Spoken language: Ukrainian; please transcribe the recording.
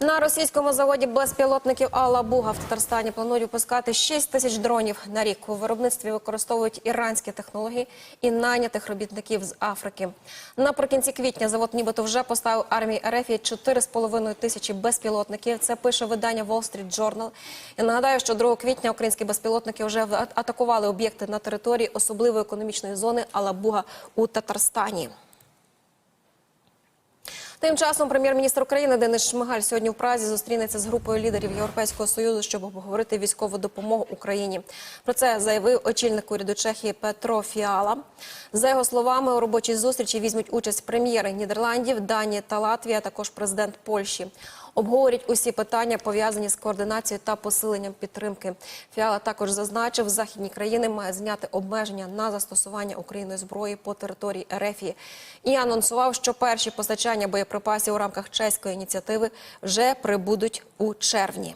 На російському заводі безпілотників Алабуга в Татарстані планують випускати 6 тисяч дронів на рік. У виробництві використовують іранські технології і найнятих робітників з Африки. Наприкінці квітня завод нібито вже поставив армії РФ 4,5 тисячі безпілотників. Це пише видання Wall Street Journal. І нагадаю, що 2 квітня українські безпілотники вже атакували об'єкти на території особливої економічної зони Алабуга у Татарстані. Тим часом прем'єр-міністр України Денис Шмигаль сьогодні в Празі зустрінеться з групою лідерів Європейського союзу, щоб обговорити військову допомогу Україні. Про це заявив очільник уряду Чехії Петро Фіала. За його словами, у робочій зустрічі візьмуть участь прем'єри Нідерландів, Данії та Латвії, а також президент Польщі. Обговорять усі питання пов'язані з координацією та посиленням підтримки. Фіала також зазначив, західні країни мають зняти обмеження на застосування Україною зброї по території Ерефії і анонсував, що перші постачання боєприпасів у рамках чеської ініціативи вже прибудуть у червні.